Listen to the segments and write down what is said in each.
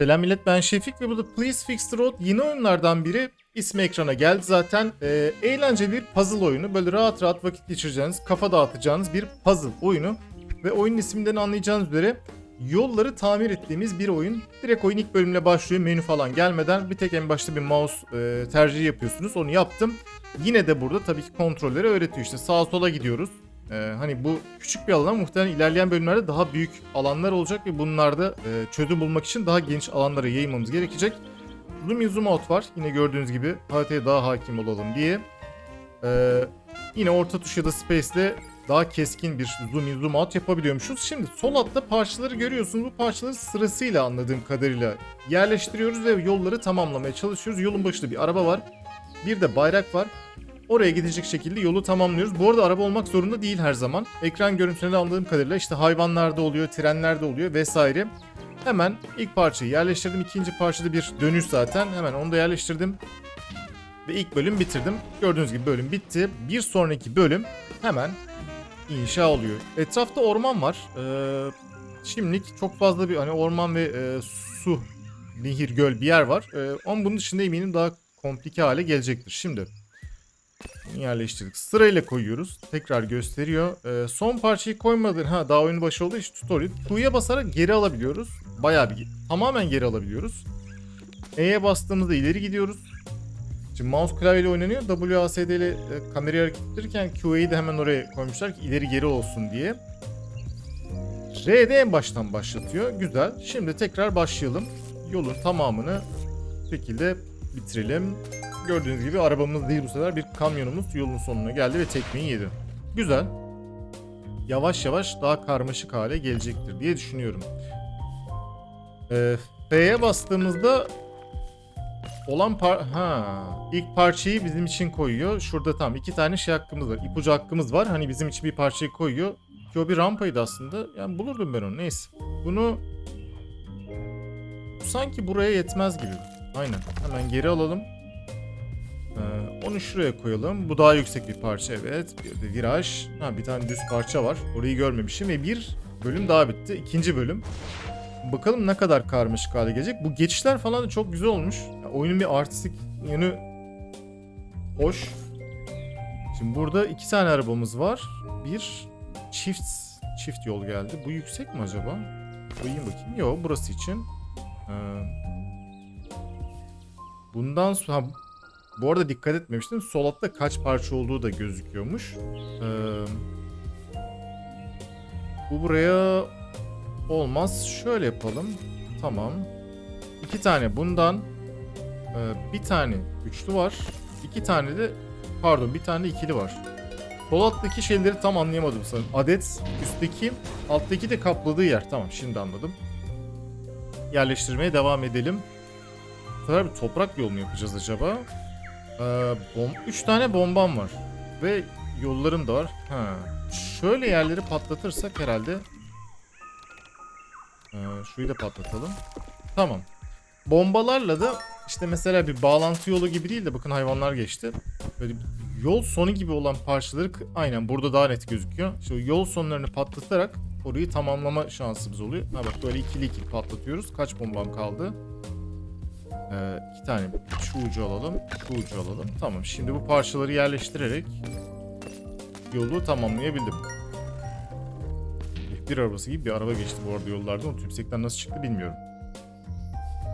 Selam millet ben Şefik ve bu da Please Fix the Road yeni oyunlardan biri. İsmi ekrana geldi zaten. Ee, eğlenceli bir puzzle oyunu. Böyle rahat rahat vakit geçireceğiniz, kafa dağıtacağınız bir puzzle oyunu. Ve oyunun isminden anlayacağınız üzere yolları tamir ettiğimiz bir oyun. Direkt oyun ilk bölümle başlıyor menü falan gelmeden. Bir tek en başta bir mouse e, tercihi yapıyorsunuz. Onu yaptım. Yine de burada tabii ki kontrolleri öğretiyor. İşte sağa sola gidiyoruz. Ee, hani bu küçük bir alan muhtemelen ilerleyen bölümlerde daha büyük alanlar olacak ve bunlarda e, çözüm bulmak için daha geniş alanlara yayılmamız gerekecek. Zoom zoom out var. Yine gördüğünüz gibi haritaya daha hakim olalım diye. Ee, yine orta tuş ya da space'le daha keskin bir zoom in zoom out yapabiliyormuşuz. Şimdi sol altta parçaları görüyorsunuz. Bu parçaları sırasıyla anladığım kadarıyla yerleştiriyoruz ve yolları tamamlamaya çalışıyoruz. Yolun başında bir araba var. Bir de bayrak var. Oraya gidecek şekilde yolu tamamlıyoruz. Bu arada araba olmak zorunda değil her zaman. Ekran görüntüleri aldığım kadarıyla işte hayvanlarda oluyor, trenlerde oluyor vesaire. Hemen ilk parçayı yerleştirdim. İkinci parçada bir dönüş zaten. Hemen onu da yerleştirdim. Ve ilk bölüm bitirdim. Gördüğünüz gibi bölüm bitti. Bir sonraki bölüm hemen inşa oluyor. Etrafta orman var. Ee, şimdilik çok fazla bir hani orman ve e, su, nehir, göl bir yer var. Ee, ama bunun dışında eminim daha komplike hale gelecektir. Şimdi yerleştirdik. Sırayla koyuyoruz. Tekrar gösteriyor. Ee, son parçayı koymadan ha daha oyunun başı olduğu için tutorial. Q'ya basarak geri alabiliyoruz. Bayağı bir tamamen geri alabiliyoruz. E'ye bastığımızda ileri gidiyoruz. Şimdi mouse klavyeyle oynanıyor. WASD ile e, kamerayı hareket ettirirken Q'yi de hemen oraya koymuşlar ki ileri geri olsun diye. R'de en baştan başlatıyor. Güzel. Şimdi tekrar başlayalım. Yolun tamamını şekilde bitirelim. Gördüğünüz gibi arabamız değil bu sefer bir kamyonumuz yolun sonuna geldi ve tekmeyi yedi. Güzel. Yavaş yavaş daha karmaşık hale gelecektir diye düşünüyorum. Ee, F'ye bastığımızda olan par ha ilk parçayı bizim için koyuyor. Şurada tam iki tane şey hakkımız var. İpucu hakkımız var. Hani bizim için bir parçayı koyuyor. Ki o bir rampaydı aslında. Yani bulurdum ben onu. Neyse. Bunu sanki buraya yetmez gibi. Aynen. Hemen geri alalım. Ee, onu şuraya koyalım. Bu daha yüksek bir parça evet. Bir de viraj. Ha bir tane düz parça var. Orayı görmemişim ve bir bölüm daha bitti. İkinci bölüm. Bakalım ne kadar karmaşık hale gelecek. Bu geçişler falan da çok güzel olmuş. Ya, oyunun bir artistik yönü hoş. Şimdi burada iki tane arabamız var. Bir çift çift yol geldi. Bu yüksek mi acaba? Koyayım bakayım. Yok burası için. Ee, bundan sonra bu arada dikkat etmemiştim. Sol altta kaç parça olduğu da gözüküyormuş. Ee, bu buraya olmaz. Şöyle yapalım. Tamam. İki tane bundan. Ee, bir tane üçlü var. İki tane de pardon bir tane de ikili var. Sol alttaki şeyleri tam anlayamadım sanırım. Adet üstteki alttaki de kapladığı yer. Tamam şimdi anladım. Yerleştirmeye devam edelim. Bu sefer bir toprak yol mu yapacağız acaba? Ee, 3 tane bombam var. Ve yollarım da var. Ha. Şöyle yerleri patlatırsak herhalde. Ee, şurayı da patlatalım. Tamam. Bombalarla da işte mesela bir bağlantı yolu gibi değil de bakın hayvanlar geçti. Böyle yol sonu gibi olan parçaları aynen burada daha net gözüküyor. İşte yol sonlarını patlatarak orayı tamamlama şansımız oluyor. Ha bak böyle ikili ikili patlatıyoruz. Kaç bombam kaldı? Ee, iki tane şu ucu alalım, şu ucu alalım. Tamam şimdi bu parçaları yerleştirerek yolu tamamlayabildim. Bir arabası gibi bir araba geçti bu arada yollardan. O tümsekten nasıl çıktı bilmiyorum.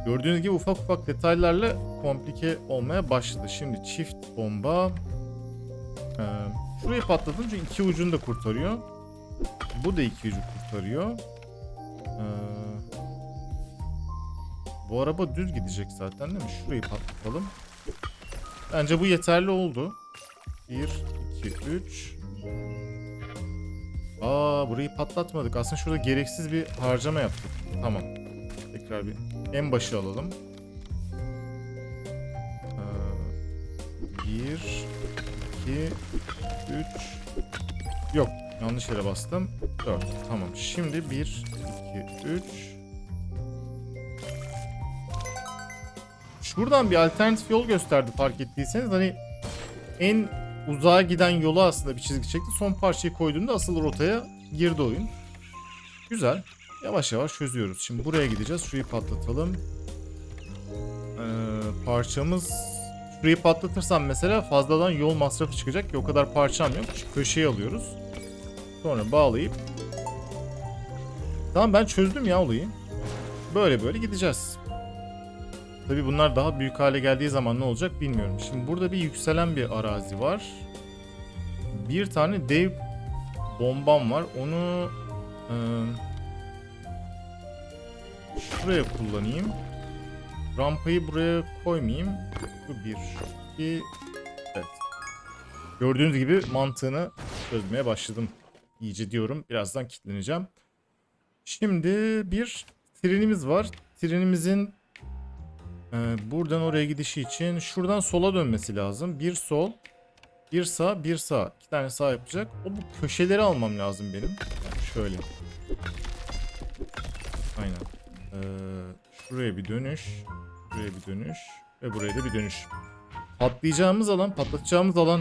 Gördüğünüz gibi ufak ufak detaylarla komplike olmaya başladı. Şimdi çift bomba. Ee, şurayı patladım çünkü iki ucunu da kurtarıyor. Bu da iki ucu kurtarıyor. Ee, bu araba düz gidecek zaten değil mi? Şurayı patlatalım. Bence bu yeterli oldu. 1, 2, 3. Aa burayı patlatmadık. Aslında şurada gereksiz bir harcama yaptık. Tamam. Tekrar bir en başı alalım. Ee, 1, 2, 3. Yok. Yanlış yere bastım. 4. Tamam. Şimdi 1, 2, 3. Şuradan bir alternatif yol gösterdi fark ettiyseniz. Hani en uzağa giden yolu aslında bir çizgi çekti. Son parçayı koyduğunda asıl rotaya girdi oyun. Güzel. Yavaş yavaş çözüyoruz. Şimdi buraya gideceğiz. Şurayı patlatalım. Ee, parçamız şurayı patlatırsam mesela fazladan yol masrafı çıkacak ki o kadar parçam yok. Köşeyi alıyoruz. Sonra bağlayıp Tamam ben çözdüm ya olayı. Böyle böyle gideceğiz. Tabi bunlar daha büyük hale geldiği zaman ne olacak bilmiyorum. Şimdi burada bir yükselen bir arazi var. Bir tane dev bombam var. Onu e, şuraya kullanayım. Rampayı buraya koymayayım. Bu bir, iki, evet. Gördüğünüz gibi mantığını çözmeye başladım. İyice diyorum. Birazdan kilitleneceğim. Şimdi bir trenimiz var. Trenimizin e, buradan oraya gidişi için şuradan sola dönmesi lazım. Bir sol, bir sağ, bir sağ. İki tane sağ yapacak. O bu köşeleri almam lazım benim. Yani şöyle. Aynen. Ee, şuraya bir dönüş. Buraya bir dönüş. Ve buraya da bir dönüş. Patlayacağımız alan, patlatacağımız alan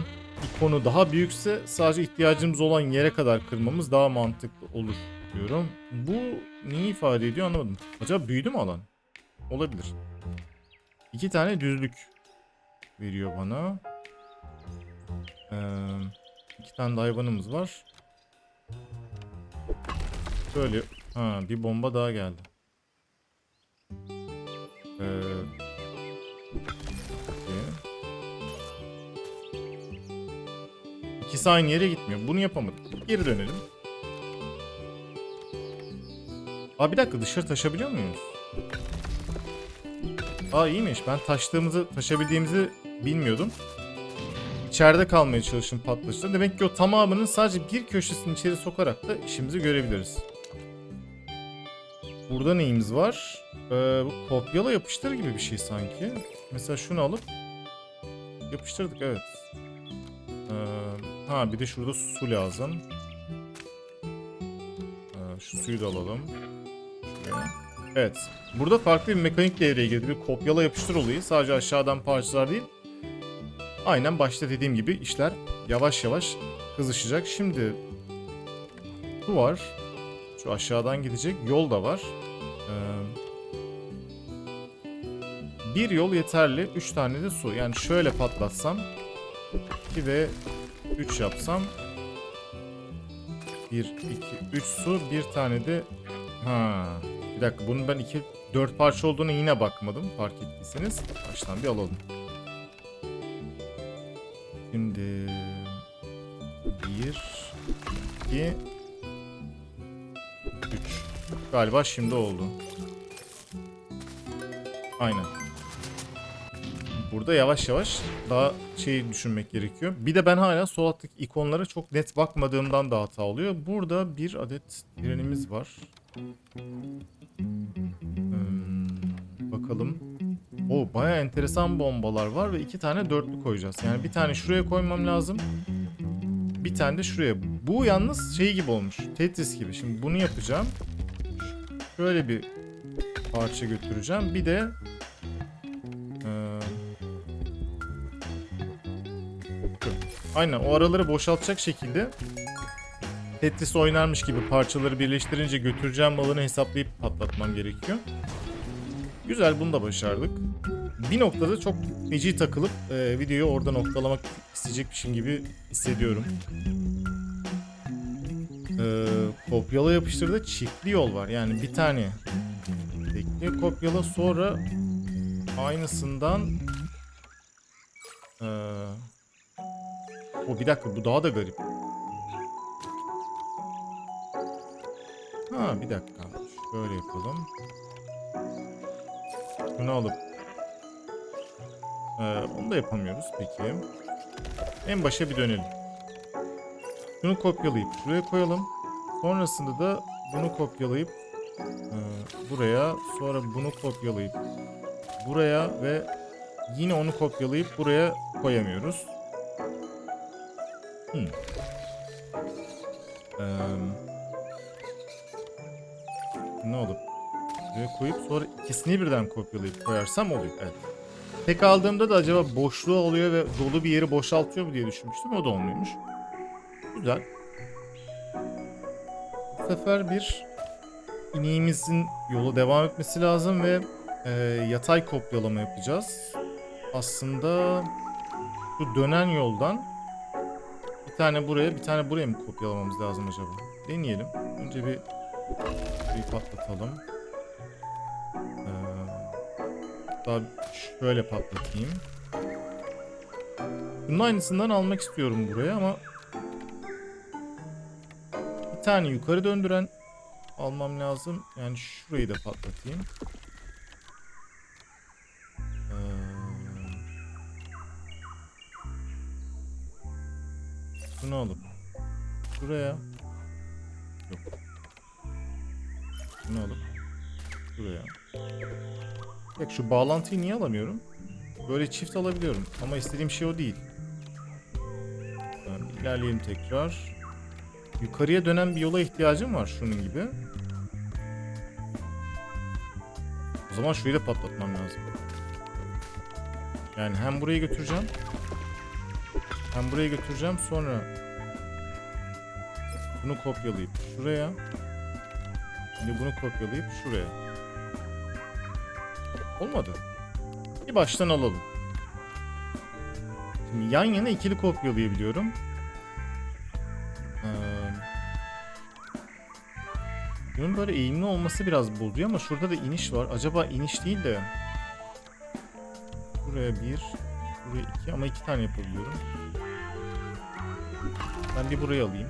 ikonu daha büyükse sadece ihtiyacımız olan yere kadar kırmamız daha mantıklı olur diyorum. Bu neyi ifade ediyor anlamadım. Acaba büyüdü mü alan? Olabilir. İki tane düzlük veriyor bana. Ee, iki tane de hayvanımız var. Böyle ha bir bomba daha geldi. Ee, okey. İkisi aynı yere gitmiyor. Bunu yapamadık. Geri dönelim. Aa bir dakika dışarı taşabiliyor muyuz? Aa iyiymiş. Ben taştığımızı, taşabildiğimizi bilmiyordum. İçeride kalmaya çalışın patlayıcıda. Demek ki o tamamının sadece bir köşesini içeri sokarak da işimizi görebiliriz. Burada neyimiz var? Ee, bu kopyala yapıştır gibi bir şey sanki. Mesela şunu alıp yapıştırdık evet. Ee, ha bir de şurada su lazım. Ee, şu suyu da alalım. Şuraya. Evet. Burada farklı bir mekanik devreye girdi. Bir kopyala yapıştır olayı. Sadece aşağıdan parçalar değil. Aynen başta dediğim gibi işler yavaş yavaş kızışacak. Şimdi su var. Şu aşağıdan gidecek. Yol da var. Ee, bir yol yeterli. Üç tane de su. Yani şöyle patlatsam 2 ve 3 yapsam 1, 2, 3 su. Bir tane de ha bir dakika bunun ben 2 4 parça olduğuna yine bakmadım fark ettiyseniz. Baştan bir alalım. Şimdi 1 2 3 Galiba şimdi oldu. Aynen. Burada yavaş yavaş daha şey düşünmek gerekiyor. Bir de ben hala sol alttaki ikonlara çok net bakmadığımdan da hata oluyor. Burada bir adet trenimiz var. Hmm, bakalım. O baya enteresan bombalar var ve iki tane dörtlü koyacağız. Yani bir tane şuraya koymam lazım. Bir tane de şuraya. Bu yalnız şey gibi olmuş. Tetris gibi. Şimdi bunu yapacağım. Şöyle bir parça götüreceğim. Bir de dur. Aynen o araları boşaltacak şekilde Tetris oynarmış gibi parçaları birleştirince götüreceğim malını hesaplayıp patlatmam gerekiyor. Güzel bunu da başardık. Bir noktada çok feci takılıp e, videoyu orada noktalamak isteyecekmişim gibi hissediyorum. E, kopyala yapıştırda çiftli yol var. Yani bir tane tekli kopyala sonra aynısından e, o bir dakika bu daha da garip. Ha bir dakika. Şöyle yapalım. Bunu alıp ee, onu da yapamıyoruz peki. En başa bir dönelim. Şunu kopyalayıp şuraya koyalım. Sonrasında da bunu kopyalayıp e, buraya sonra bunu kopyalayıp buraya ve yine onu kopyalayıp buraya koyamıyoruz. Hmm. Ee, ne olur? Buraya koyup sonra ikisini birden kopyalayıp koyarsam oluyor. Evet. Tek aldığımda da acaba boşluğu alıyor ve dolu bir yeri boşaltıyor mu diye düşünmüştüm. O da olmuyormuş. Güzel. Bu sefer bir iniğimizin yola devam etmesi lazım ve e, yatay kopyalama yapacağız. Aslında şu dönen yoldan bir tane buraya bir tane buraya mı kopyalamamız lazım acaba? Deneyelim. Önce bir bir patlatalım. Ee, daha şöyle patlatayım. Bunun aynısından almak istiyorum buraya ama bir tane yukarı döndüren almam lazım. Yani şurayı da patlatayım. Ee, bunu alıp şuraya yok. Bunu alıp şuraya. Bak şu bağlantıyı niye alamıyorum? Böyle çift alabiliyorum ama istediğim şey o değil. Yani ilerleyelim tekrar. Yukarıya dönen bir yola ihtiyacım var şunun gibi. O zaman şurayı da patlatmam lazım. Yani hem burayı götüreceğim. Hem burayı götüreceğim sonra bunu kopyalayıp şuraya. Şimdi bunu kopyalayıp şuraya. Olmadı. Bir baştan alalım. Şimdi yan yana ikili kopyalayabiliyorum. Ee, bunun böyle eğimli olması biraz bozuyor ama şurada da iniş var. Acaba iniş değil de buraya bir, buraya iki ama iki tane yapabiliyorum. Ben bir burayı alayım.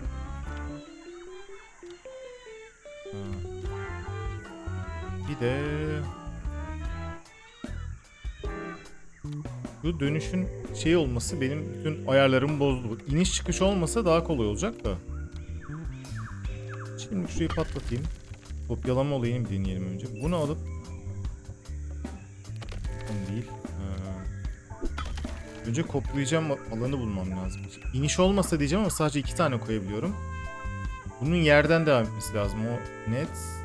De bu dönüşün şey olması benim bütün ayarlarımı bozdu. İniş çıkış olmasa daha kolay olacak da. Şimdi şurayı patlatayım. Kopyalama olayını bir deneyelim önce. Bunu alıp Onu değil. Önce kopyalayacağım alanı bulmam lazım. İniş olmasa diyeceğim ama sadece iki tane koyabiliyorum. Bunun yerden devam etmesi lazım. O net.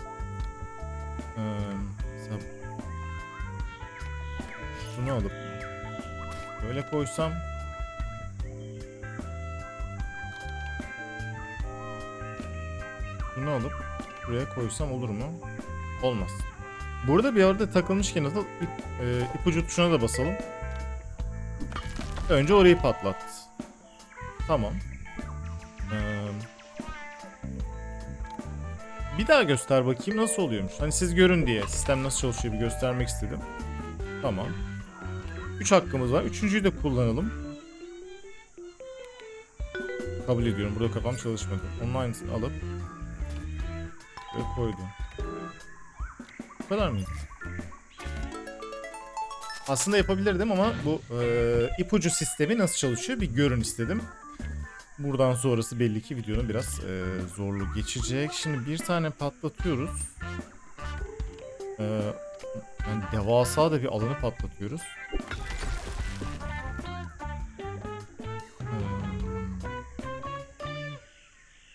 Ee, mesela şunu alıp böyle koysam bunu alıp buraya koysam olur mu? Olmaz. Burada bir arada takılmışken nasıl ip, e, ipucu tuşuna da basalım. Önce orayı patlat. Tamam. Bir daha göster bakayım nasıl oluyormuş. Hani siz görün diye sistem nasıl çalışıyor bir göstermek istedim. Tamam. 3 hakkımız var. Üçüncüyü de kullanalım. Kabul ediyorum. Burada kafam çalışmadı. Onun aynısını alıp ve koydum. Bu kadar mıydı? Aslında yapabilirdim ama bu e, ipucu sistemi nasıl çalışıyor bir görün istedim. Buradan sonrası belli ki videonun biraz e, zorlu geçecek. Şimdi bir tane patlatıyoruz. E, yani devasa da bir alanı patlatıyoruz. Hmm.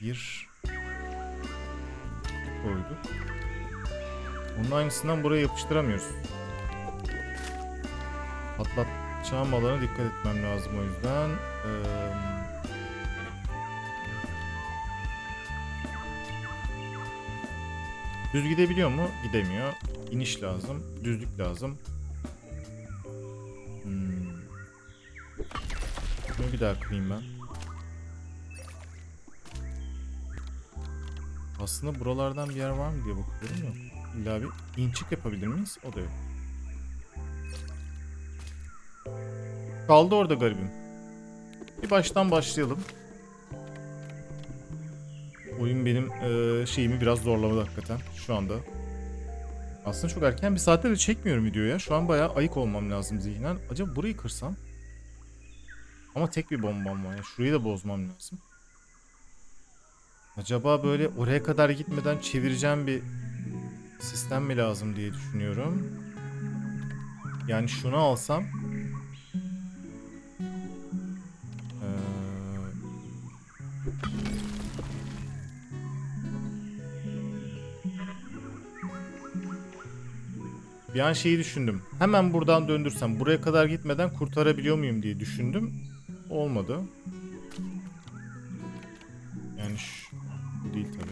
Bir koyduk. Bunun aynısından buraya yapıştıramıyoruz. Patlatacağım alana dikkat etmem lazım o yüzden. Ee, düz gidebiliyor mu? Gidemiyor. İniş lazım. Düzlük lazım. Hmm. Bunu bir daha kırayım ben. Aslında buralardan bir yer var mı diye bakıyorum yok. İlla bir inçik yapabilir miyiz? O da yok. Kaldı orada garibim. Bir baştan başlayalım. Oyun benim eee, şeyimi biraz zorlamadı hakikaten şu anda. Aslında çok erken bir saatte de çekmiyorum videoya. Şu an bayağı ayık olmam lazım zihnen. Acaba burayı kırsam? Ama tek bir bombam var ya. Şurayı da bozmam lazım. Acaba böyle oraya kadar gitmeden çevireceğim bir sistem mi lazım diye düşünüyorum. Yani şunu alsam Ee, Bir an şeyi düşündüm. Hemen buradan döndürsem buraya kadar gitmeden kurtarabiliyor muyum diye düşündüm. Olmadı. Yani şu, bu değil tabii.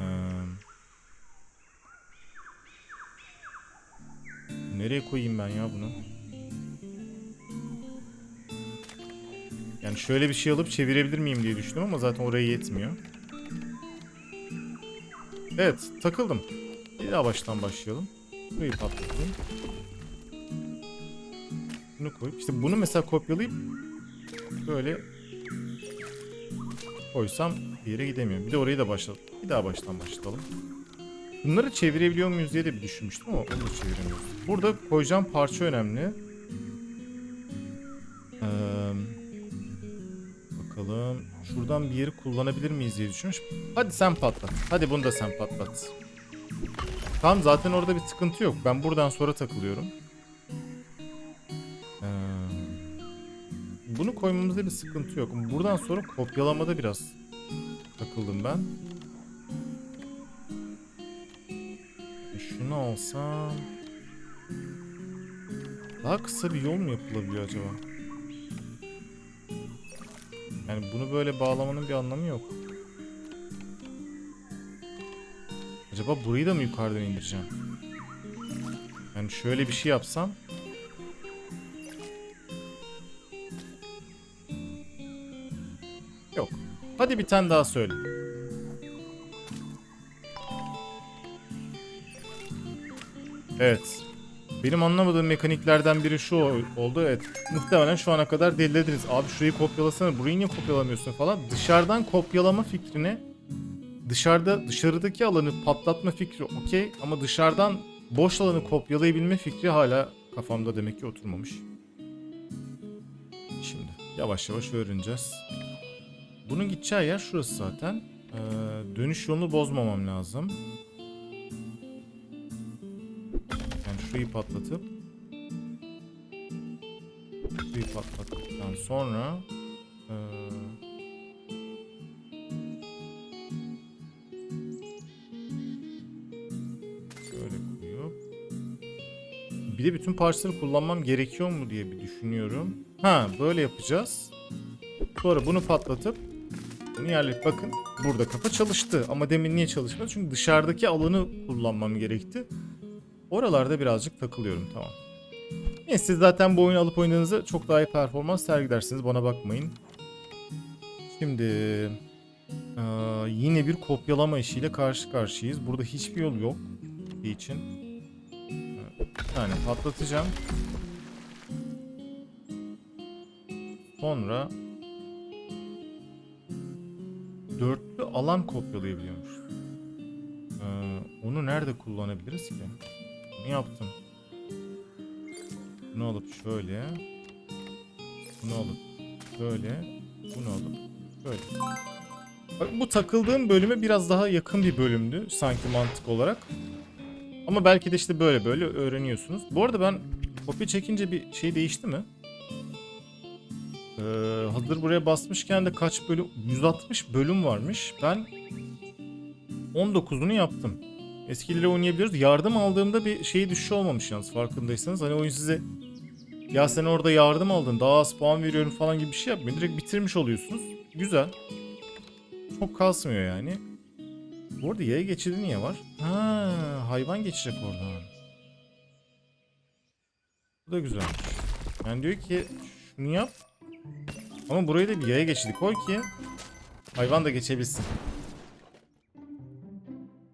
Ee, nereye koyayım ben ya bunu? Yani şöyle bir şey alıp çevirebilir miyim diye düşündüm ama zaten oraya yetmiyor. Evet takıldım. Bir daha baştan başlayalım. Burayı patlatayım. Bunu koyup işte bunu mesela kopyalayıp böyle koysam bir yere gidemiyorum. Bir de orayı da başlatalım. Bir daha baştan başlayalım. Bunları çevirebiliyor muyuz diye de bir düşünmüştüm ama onu da çeviremiyoruz. Burada koyacağım parça önemli. Ee, bakalım. Şuradan bir yeri kullanabilir miyiz diye düşünmüş. Hadi sen patlat. Hadi bunu da sen patlat. Tamam zaten orada bir sıkıntı yok. Ben buradan sonra takılıyorum. Ee, bunu koymamızda bir sıkıntı yok. Buradan sonra kopyalamada biraz takıldım ben. E, Şunu alsam... Daha kısa bir yol mu yapılabiliyor acaba? Yani bunu böyle bağlamanın bir anlamı yok. Acaba burayı da mı yukarıdan indireceğim? Yani şöyle bir şey yapsam... Yok. Hadi bir tane daha söyle. Evet. Benim anlamadığım mekaniklerden biri şu ol- oldu. Evet. Muhtemelen şu ana kadar delilediniz. Abi şurayı kopyalasana. Burayı niye kopyalamıyorsun falan. Dışarıdan kopyalama fikrine dışarıda dışarıdaki alanı patlatma fikri okey ama dışarıdan boş alanı kopyalayabilme fikri hala kafamda demek ki oturmamış. Şimdi yavaş yavaş öğreneceğiz. Bunun gideceği yer şurası zaten. Ee, dönüş yolunu bozmamam lazım. Yani şurayı patlatıp şurayı patlattıktan sonra ee, bir de bütün parçaları kullanmam gerekiyor mu diye bir düşünüyorum. Ha böyle yapacağız. Sonra bunu patlatıp bunu yerleştir. Bakın burada kafa çalıştı ama demin niye çalışmadı? Çünkü dışarıdaki alanı kullanmam gerekti. Oralarda birazcık takılıyorum tamam. Neyse siz zaten bu oyunu alıp oynadığınızda çok daha iyi performans sergilersiniz bana bakmayın. Şimdi eee, yine bir kopyalama işiyle karşı karşıyayız. Burada hiçbir yol yok şey için. Bir tane patlatacağım. Sonra dörtlü alan kopyalayabiliyormuş. Ee, onu nerede kullanabiliriz ki? Bunu yaptım. Bunu alıp şöyle. Bunu alıp şöyle. Bunu alıp şöyle. Bak, bu takıldığım bölüme biraz daha yakın bir bölümdü sanki mantık olarak. Ama belki de işte böyle böyle öğreniyorsunuz. Bu arada ben kopya çekince bir şey değişti mi? Ee, hazır buraya basmışken de kaç bölüm? 160 bölüm varmış. Ben 19'unu yaptım. Eskileri oynayabiliyoruz. Yardım aldığımda bir şey düşüş olmamış yalnız farkındaysanız. Hani oyun size ya sen orada yardım aldın daha az puan veriyorum falan gibi bir şey yapmıyor. Direkt bitirmiş oluyorsunuz. Güzel. Çok kasmıyor yani. Bu arada yaya geçidi niye var? Ha, hayvan geçecek oradan. Bu da güzelmiş. Yani diyor ki şunu yap. Ama buraya da bir yaya geçidi koy ki hayvan da geçebilsin.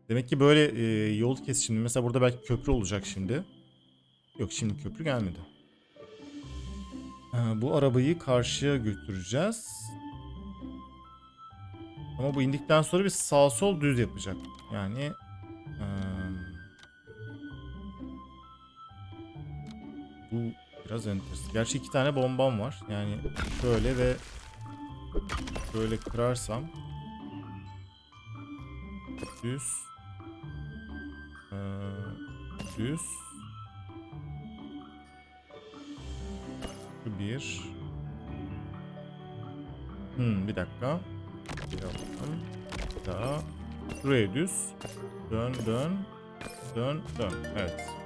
Demek ki böyle e, yol kesişimli. Mesela burada belki köprü olacak şimdi. Yok şimdi köprü gelmedi. Ha, bu arabayı karşıya götüreceğiz. Ama bu indikten sonra bir sağ sol düz yapacak. Yani eee, bu biraz enteresan. Gerçi iki tane bombam var. Yani şöyle ve şöyle kırarsam düz eee, düz şu bir hmm, bir dakika bir alalım. Bir daha şuraya düz dön dön dön dön evet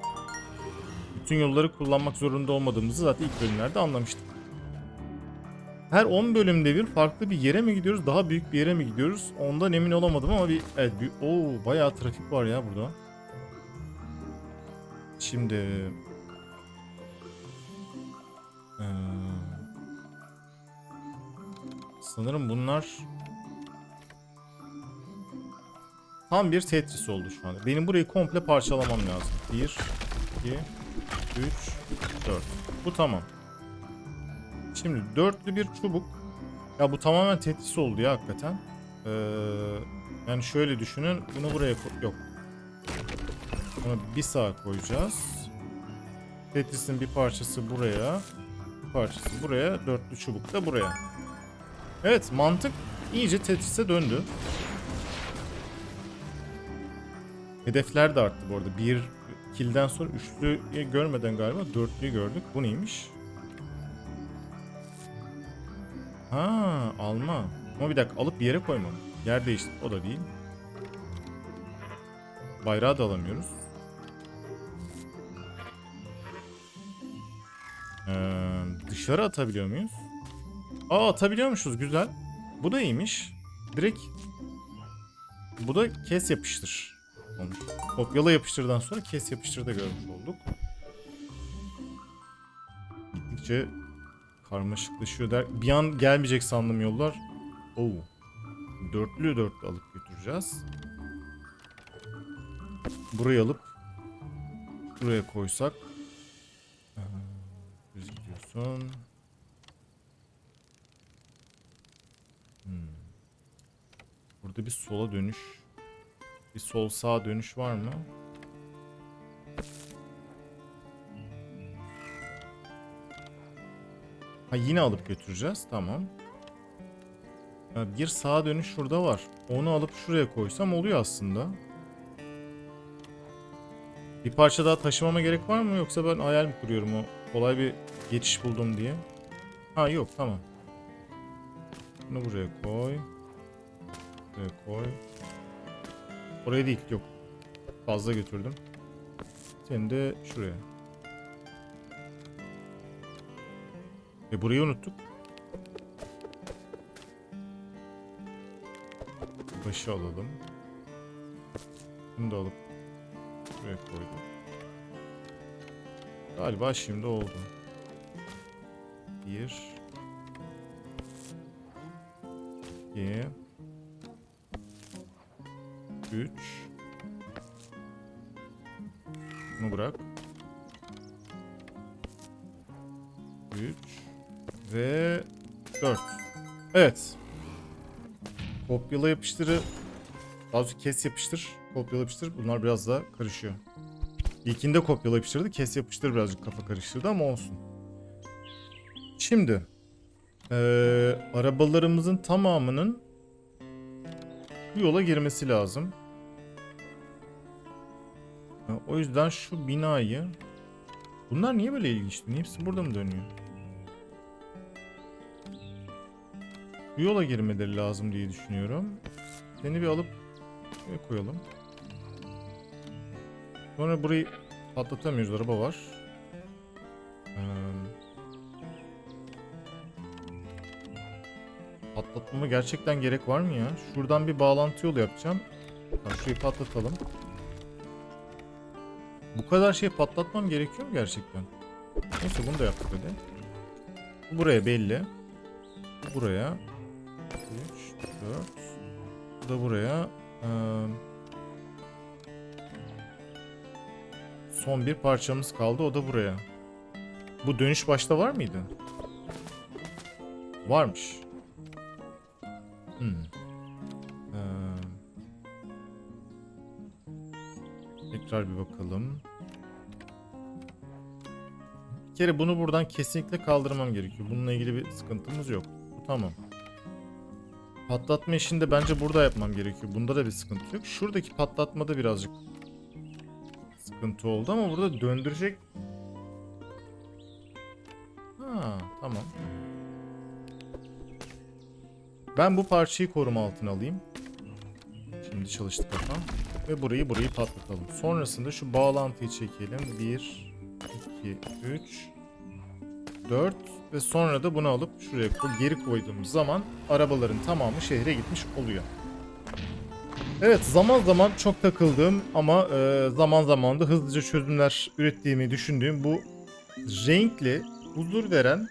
bütün yolları kullanmak zorunda olmadığımızı zaten ilk bölümlerde anlamıştık. Her 10 bölümde bir farklı bir yere mi gidiyoruz, daha büyük bir yere mi gidiyoruz? Ondan emin olamadım ama bir evet bir oo bayağı trafik var ya burada. Şimdi Ee, sanırım bunlar tam bir Tetris oldu şu anda. Benim burayı komple parçalamam lazım. 1, 2, 3, 4. Bu tamam. Şimdi dörtlü bir çubuk. Ya bu tamamen Tetris oldu ya hakikaten. Ee, yani şöyle düşünün. Bunu buraya yok. Bunu bir sağa koyacağız. Tetris'in bir parçası buraya. Bir parçası buraya. Dörtlü çubuk da buraya. Evet mantık iyice Tetris'e döndü. Hedefler de arttı bu arada. Bir kilden sonra üçlüyü görmeden galiba dörtlüyü gördük. Bu neymiş? Ha alma. Ama bir dakika alıp bir yere koymam. Yer değişti. O da değil. Bayrağı da alamıyoruz. Ee, dışarı atabiliyor muyuz? Aa atabiliyormuşuz güzel. Bu da iyiymiş. Direkt bu da kes yapıştır. Olmuş. Kopyala yapıştırdan sonra kes yapıştır da görmüş olduk. Gittikçe karmaşıklaşıyor der. Bir an gelmeyecek sandım yollar. Oo. Dörtlü dörtlü alıp götüreceğiz. Burayı alıp buraya koysak. Ee, Düz gidiyorsun. Hmm. Burada bir sola dönüş. Bir sol sağa dönüş var mı? Ha yine alıp götüreceğiz. Tamam. Bir sağa dönüş şurada var. Onu alıp şuraya koysam oluyor aslında. Bir parça daha taşımama gerek var mı yoksa ben hayal mi kuruyorum o kolay bir geçiş buldum diye. Ha yok tamam. Bunu buraya koy. Buraya koy. Oraya değil yok. Fazla götürdüm. Seni de şuraya. E burayı unuttuk. Başı alalım. Bunu da alıp buraya koydum. Galiba şimdi oldu. Bir. İki. Üç. Bunu bırak. Üç. Ve 4. Evet. Kopyala yapıştırı daha kes yapıştır. Kopyala yapıştır. Bunlar biraz daha karışıyor. İlkinde kopyala yapıştırdı. Kes yapıştır birazcık kafa karıştırdı ama olsun. Şimdi eee, arabalarımızın tamamının yola girmesi lazım. O yüzden şu binayı Bunlar niye böyle ilginç? Hepsi burada mı dönüyor? Bu yola girmeleri lazım diye düşünüyorum. Seni bir alıp koyalım. Sonra burayı patlatamıyoruz. Araba var. Ee, patlatmama gerçekten gerek var mı ya? Şuradan bir bağlantı yolu yapacağım. Şurayı patlatalım. Bu kadar şey patlatmam gerekiyor mu gerçekten? Neyse bunu da yaptık hadi. Bu buraya belli. Bu buraya. 3, 4. Bu da buraya. Ee, son bir parçamız kaldı. O da buraya. Bu dönüş başta var mıydı? Varmış. Hmm. Tekrar bir bakalım. Bir kere bunu buradan kesinlikle kaldırmam gerekiyor. Bununla ilgili bir sıkıntımız yok. Bu tamam. Patlatma işini de bence burada yapmam gerekiyor. Bunda da bir sıkıntı yok. Şuradaki patlatmada birazcık sıkıntı oldu ama burada döndürecek... Ha, tamam. Ben bu parçayı koruma altına alayım. Şimdi çalıştı kafam. Ve burayı burayı patlatalım. Sonrasında şu bağlantıyı çekelim. 1, 2, 3, 4 ve sonra da bunu alıp şuraya geri koyduğumuz zaman arabaların tamamı şehre gitmiş oluyor. Evet zaman zaman çok takıldığım ama e, zaman zaman da hızlıca çözümler ürettiğimi düşündüğüm bu renkli huzur veren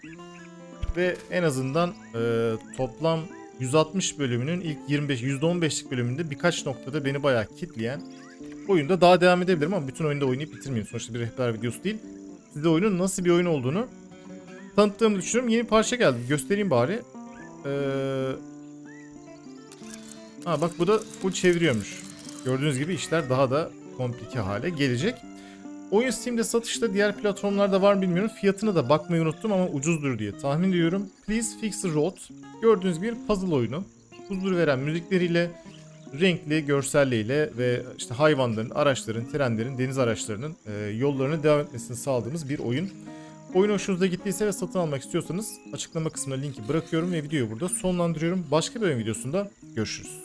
ve en azından e, toplam 160 bölümünün ilk 25 %15'lik bölümünde birkaç noktada beni bayağı kitleyen oyunda daha devam edebilirim ama bütün oyunda oynayıp bitirmeyeyim. Sonuçta bir rehber videosu değil. Size oyunun nasıl bir oyun olduğunu tanıttığımı düşünüyorum. Yeni parça geldi. Göstereyim bari. Ee... Ha bak bu da full çeviriyormuş. Gördüğünüz gibi işler daha da komplike hale gelecek. Oyun Steam'de satışta diğer platformlarda var bilmiyorum. Fiyatına da bakmayı unuttum ama ucuzdur diye tahmin ediyorum. Please Fix the Road. Gördüğünüz bir puzzle oyunu. Huzur veren müzikleriyle, renkli görselleriyle ve işte hayvanların, araçların, trenlerin, deniz araçlarının e, yollarına devam etmesini sağladığımız bir oyun. Oyun hoşunuza gittiyse ve satın almak istiyorsanız açıklama kısmına linki bırakıyorum ve videoyu burada sonlandırıyorum. Başka bir oyun videosunda görüşürüz.